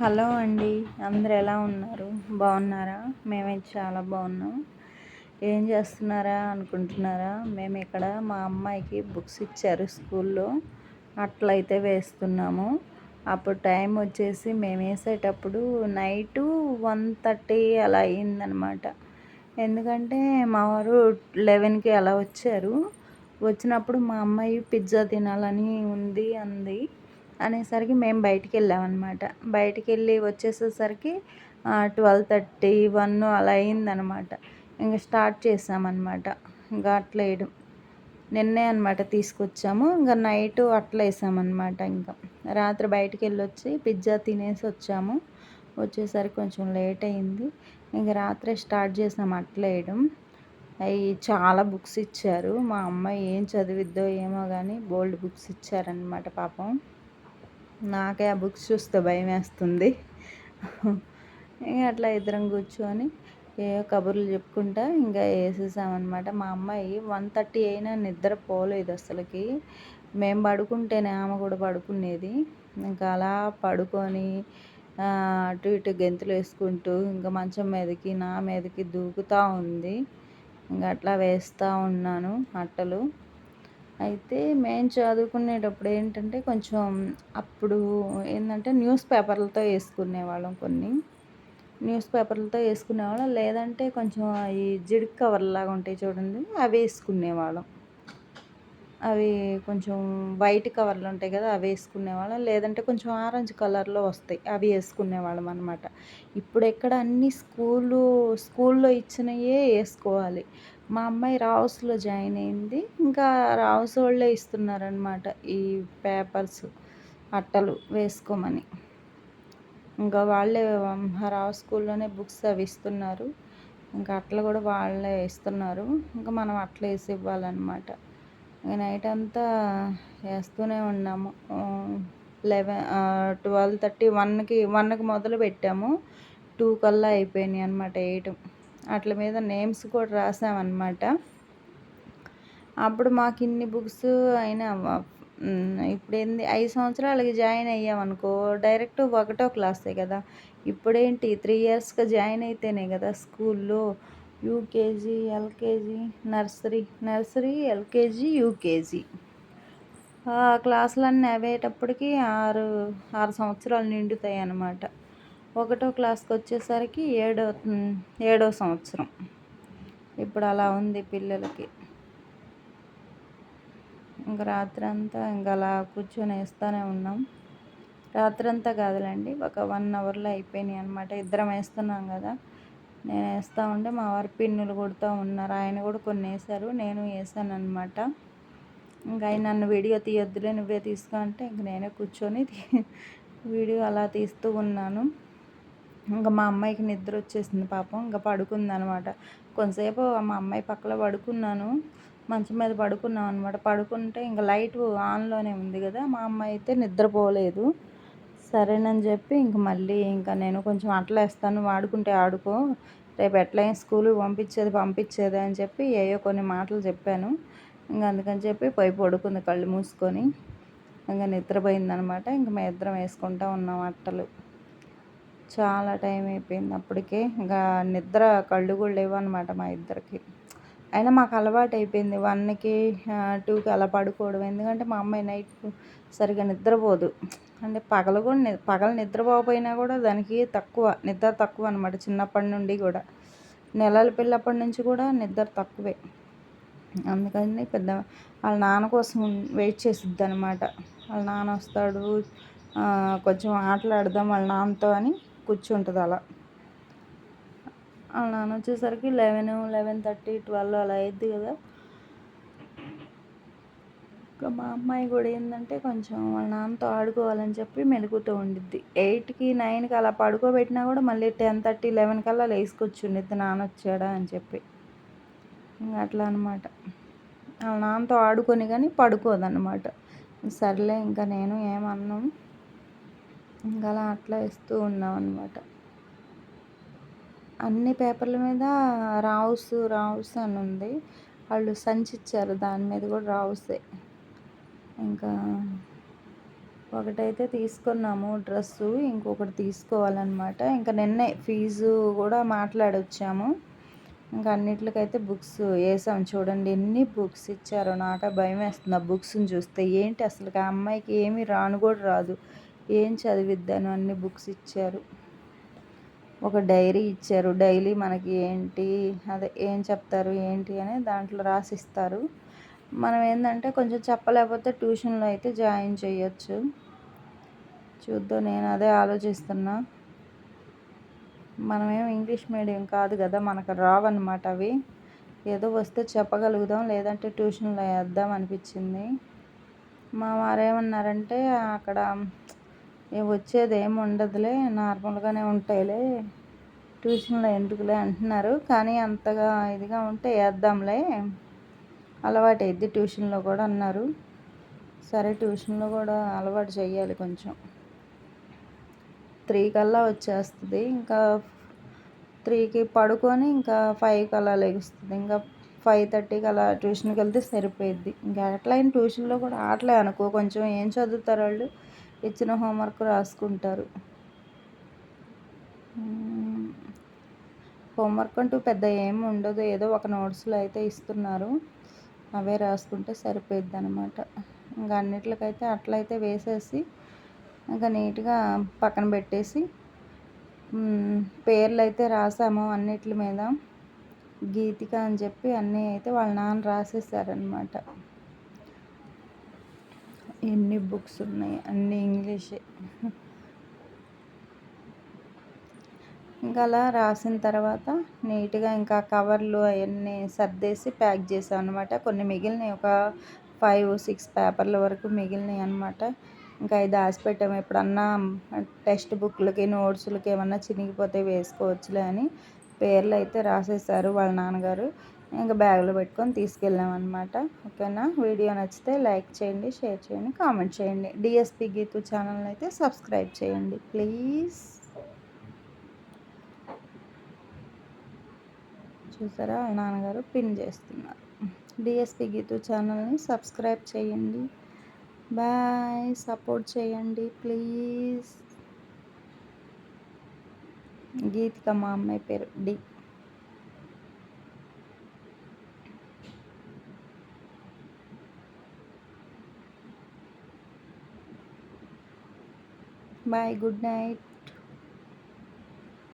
Hello అండి. అందరు ఎలా ఉన్నారు? బాగున్నారా? మేమైతే చాలా బాగున్నాం. ఏం చేస్తున్నారా అనుకుంటున్నారా? మేము ఇక్కడ మా అమ్మాయికి బుక్స్ ఇచ్చారు స్కూల్లో. అట్లయితే వేస్తున్నాము. అప్పుడు టైం వచ్చేసి మేము వేసేటప్పుడు నైటు వన్ థర్టీ అలా అయిందనమాట. ఎందుకంటే మా వారు లెవెన్కి అలా వచ్చారు. వచ్చినప్పుడు మా అమ్మాయి పిజ్జా తినాలని ఉంది అంది. అనేసరికి మేము బయటికి వెళ్ళామన్నమాట బయటికి వెళ్ళి వచ్చేసేసరికి ట్వెల్వ్ థర్టీ వన్ అలా అయిందనమాట ఇంకా స్టార్ట్ చేసామన్నమాట. ఇంకా అట్లా వేయడం నిన్నే అనమాట తీసుకొచ్చాము. ఇంకా నైట్ అట్లా వేసామన్నమాట ఇంకా. రాత్రి బయటికి వెళ్ళి వచ్చి పిజ్జా తినేసి వచ్చాము. వచ్చేసరికి కొంచెం లేట్ అయింది. ఇంకా రాత్రి స్టార్ట్ చేసాము అట్లా వేయడం. అవి చాలా బుక్స్ ఇచ్చారు. మా అమ్మాయి ఏం చదివిద్దో ఏమో కానీ బోల్డ్ బుక్స్ ఇచ్చారనమాట పాపం. నాకే ఆ బుక్స్ చూస్తే భయం వేస్తుంది ఇంకా అట్లా ఇద్దరం కూర్చొని ఏ కబుర్లు చెప్పుకుంటా ఇంకా వేసేసామన్నమాట. మా అమ్మాయి వన్ థర్టీ అయినా నిద్ర పోలేదు అసలుకి. మేము పడుకుంటేనే ఆమె కూడా పడుకునేది. ఇంకా అలా పడుకొని అటు ఇటు గెంతులు వేసుకుంటూ ఇంకా మంచం మీదకి నా మీదకి దూకుతూ ఉంది. ఇంకా అట్లా వేస్తూ ఉన్నాను అట్టలు. అయితే మేము చదువుకునేటప్పుడు ఏంటంటే కొంచెం అప్పుడు ఏంటంటే న్యూస్ పేపర్లతో వేసుకునేవాళ్ళం కొన్ని. న్యూస్ పేపర్లతో వేసుకునేవాళ్ళం. లేదంటే కొంచెం ఈ జిడ్ కవర్లాగా ఉంటాయి చూడండి అవి వేసుకునేవాళ్ళం. అవి కొంచెం వైట్ కవర్లు ఉంటాయి కదా అవి వేసుకునేవాళ్ళం. లేదంటే కొంచెం ఆరెంజ్ కలర్లో వస్తాయి అవి వేసుకునేవాళ్ళం అనమాట ఇప్పుడు ఎక్కడ అన్ని స్కూలు స్కూల్లో ఇచ్చినవే వేసుకోవాలి. మా అమ్మాయి రావుస్లో జాయిన్ అయింది. ఇంకా రావుస్ వాళ్ళే ఇస్తున్నారనమాట ఈ పేపర్స్ అట్టలు వేసుకోమని. ఇంకా వాళ్ళే రావు స్కూల్లోనే బుక్స్ అవి ఇస్తున్నారు. ఇంకా అట్లా కూడా వాళ్ళే ఇస్తున్నారు. ఇంకా మనం అట్లా వేసి ఇవ్వాలన్నమాట. నైట్ అంతా వేస్తూనే ఉన్నాము. లెవెన్ ట్వెల్వ్ థర్టీ వన్కి వన్కి మొదలు పెట్టాము. టూ కల్లా అయిపోయినాయి అనమాట వేయటం అట్ల మీద నేమ్స్ కూడా రాసామన్నమాట. అప్పుడు మాకు ఇన్ని బుక్స్ అయినా ఇప్పుడు ఏంది ఐదు సంవత్సరాలకి జాయిన్ అయ్యామనుకో డైరెక్ట్ ఒకటో క్లాసే కదా. ఇప్పుడేంటి త్రీ ఇయర్స్గా జాయిన్ అయితేనే కదా స్కూల్లో. UKG LKG nursery nursery LKG UKG. క్లాసులన్నీ అవేటప్పటికి ఆరు ఆరు సంవత్సరాలు నిండుతాయి అన్నమాట ఒకటో క్లాస్కి వచ్చేసరికి ఏడో ఏడో సంవత్సరం. ఇప్పుడు అలా ఉంది పిల్లలకి. ఇంక రాత్రి అంతా ఇంకా అలా కూర్చొని వేస్తూనే ఉన్నాం. రాత్రంతా కాదులేండి ఒక వన్ అవర్లో అయిపోయినాయి అనమాట ఇద్దరం వేస్తున్నాం కదా. నేను వేస్తూ ఉంటే మా వారి పిన్నులు కొడుతూ ఉన్నారు. ఆయన కూడా కొన్ని వేశారు నేను వేసాను అనమాట ఇంకా ఆయన నన్ను వీడియో తీయొద్దులే నువ్వే తీసుకో అంటే ఇంక నేనే కూర్చొని వీడియో అలా తీస్తూ ఉన్నాను. ఇంకా మా అమ్మాయికి నిద్ర వచ్చేసింది పాపం ఇంకా పడుకుంది అనమాట కొంతసేపు మా అమ్మాయి పక్కన పడుకున్నాను మంచం మీద పడుకున్నాం అనమాట. పడుకుంటే ఇంకా లైట్ ఆన్లోనే ఉంది కదా మా అమ్మాయి అయితే నిద్రపోలేదు. సరేనని చెప్పి ఇంక మళ్ళీ ఇంకా నేను కొంచెం అట్లా వేస్తాను వాడుకుంటే ఆడుకో రేపు ఎట్లయినా స్కూల్ పంపించేది పంపించేది అని చెప్పి ఏయో కొన్ని మాటలు చెప్పాను. ఇంకా అందుకని చెప్పి పోయి పడుకుంది కళ్ళు మూసుకొని. ఇంకా నిద్రపోయిందనమాట. ఇంక మేము ఇద్దరం వేసుకుంటా ఉన్నాం అట్టలు. చాలా టైం అయిపోయింది అప్పటికే. ఇంకా నిద్ర కళ్ళు కూడా లేవు అనమాట మా ఇద్దరికి. అయినా మాకు అలవాటు అయిపోయింది. వన్కి టూకి అలా పడుకోవడం. ఎందుకంటే మా అమ్మాయి నైట్ సరిగా నిద్రపోదు. అంటే పగలు కూడా పగలు నిద్రపోకపోయినా కూడా దానికి తక్కువ నిద్ర తక్కువ అనమాట చిన్నప్పటి నుండి కూడా. నెలల పిల్లప్పటి నుంచి కూడా నిద్ర తక్కువే. అందుకని పెద్ద వాళ్ళ నాన్న కోసం వెయిట్ చేసిద్ది అనమాట వాళ్ళ నాన్న వస్తాడు కొంచెం ఆటలాడదాం వాళ్ళ నాన్నతో అని కూర్చుంటుంది అలా. వాళ్ళ నాన్న వచ్చేసరికి లెవెన్ లెవెన్ థర్టీ ట్వెల్వ్ అలా అయింది కదా. ఇంకా మా అమ్మాయి కూడా ఏంటంటే కొంచెం వాళ్ళ నాన్నతో ఆడుకోవాలని చెప్పి మెలుగుతూ ఉండిద్ది. ఎయిట్కి నైన్కి అలా పడుకోబెట్టినా కూడా మళ్ళీ టెన్ థర్టీ లెవెన్ కల్లా లేసుకొచ్చుండిద్ది నాన్న వచ్చాడా అని చెప్పి. ఇంకా అట్లా అనమాట వాళ్ళ నాన్నతో ఆడుకొని కానీ పడుకోదన్నమాట. సర్లే ఇంకా నేను ఏమన్నాం? ఇంకా అలా అట్లా ఇస్తూ ఉన్నాం అనమాట అన్ని పేపర్ల మీద రావుస్ రావుస్ అని ఉంది వాళ్ళు సంచి ఇచ్చారు దాని మీద కూడా రావుసే. ఇంకా ఒకటైతే తీసుకున్నాము డ్రెస్సు. ఇంకొకటి తీసుకోవాలన్నమాట. ఇంకా నిన్నే ఫీజు కూడా మాట్లాడొచ్చాము. ఇంకా అన్నిటికైతే బుక్స్ వేసాం. చూడండి ఎన్ని బుక్స్ ఇచ్చారో నాకే భయం వేస్తుంది ఆ బుక్స్ని చూస్తే ఏంటి అసలు ఆ అమ్మాయికి ఏమీ రాను కూడా రాదు. ఏం చదివిద్దాను అన్ని బుక్స్ ఇచ్చారు. ఒక డైరీ ఇచ్చారు. డైలీ మనకి ఏంటి అదే ఏం చెప్తారు ఏంటి అని దాంట్లో రాసిస్తారు. మనం ఏంటంటే కొంచెం చెప్పలేకపోతే ట్యూషన్లో అయితే జాయిన్ చేయొచ్చు. చూద్దాం నేను అదే ఆలోచిస్తున్నా. మనమేం ఇంగ్లీష్ మీడియం కాదు కదా మనకు రావన్నమాట అవి. ఏదో వస్తే చెప్పగలుగుదాం లేదంటే ట్యూషన్లో వేద్దాం అనిపించింది. మా వారేమన్నారంటే అక్కడ వచ్చేది ఏమి ఉండదులే నార్మల్గానే ఉంటాయిలే. ట్యూషన్లో ఎందుకులే అంటున్నారు. కానీ అంతగా ఇదిగా ఉంటే వేద్దాంలే. అలవాటు అయింది ట్యూషన్లో కూడా అన్నారు. సరే ట్యూషన్లో కూడా అలవాటు చేయాలి కొంచెం. త్రీ కల్లా వచ్చేస్తుంది. ఇంకా త్రీకి పడుకొని ఇంకా ఫైవ్ కల్లా లెగుస్తుంది. ఇంకా ఫైవ్ థర్టీకి అలా ట్యూషన్కి వెళ్తే సరిపోయిద్ది. ఇంకా ఎట్లయినా ట్యూషన్లో కూడా ఆటలే అనుకో కొంచెం ఏం చదువుతారు వాళ్ళు? ఇచ్చిన హోంవర్క్ రాసుకుంటారు. హోంవర్క్ అంటూ పెద్ద ఏం ఉండదు. ఏదో ఒక నోట్స్లో అయితే ఇస్తున్నారు. అవే రాసుకుంటే సరిపోయిద్ది అనమాట ఇంకా అన్నిటికైతే అట్లయితే వేసేసి ఇంకా నీట్గా పక్కన పెట్టేసి పేర్లు అయితే రాసాము అన్నిటి మీద. గీతిక అని చెప్పి అన్నీ అయితే వాళ్ళ నాన్న రాసేసారనమాట ఎన్ని బుక్స్ ఉన్నాయి? అన్ని ఇంగ్లీషే. ఇంకా అలా రాసిన తర్వాత నీట్గా ఇంకా కవర్లు అవన్నీ సర్దేసి ప్యాక్ చేసాం అనమాట కొన్ని మిగిలినాయి. ఒక ఫైవ్ సిక్స్ పేపర్ల వరకు మిగిలినాయి అనమాట ఇంకా ఇది దాచిపెట్టాము. ఎప్పుడన్నా టెక్స్ట్ బుక్లకి నోట్స్లకి ఏమన్నా చినిగిపోతే వేసుకోవచ్చులే అని పేర్లు అయితే రాసేసారు వాళ్ళ నాన్నగారు. ఇంకా బ్యాగ్లో పెట్టుకొని తీసుకెళ్ళాం అనమాట ఓకేనా? వీడియో నచ్చితే లైక్ చేయండి షేర్ చేయండి కామెంట్ చేయండి. డిఎస్పి గీతు ఛానల్ అయితే సబ్స్క్రైబ్ చేయండి ప్లీజ్. చూసారా? నాన్నగారు పిన్ చేస్తున్నారు. డిఎస్పి గీతు ఛానల్ని సబ్స్క్రైబ్ చేయండి. బాయ్. సపోర్ట్ చేయండి ప్లీజ్. గీతిక మా అమ్మాయి పేరు డి. Bye good night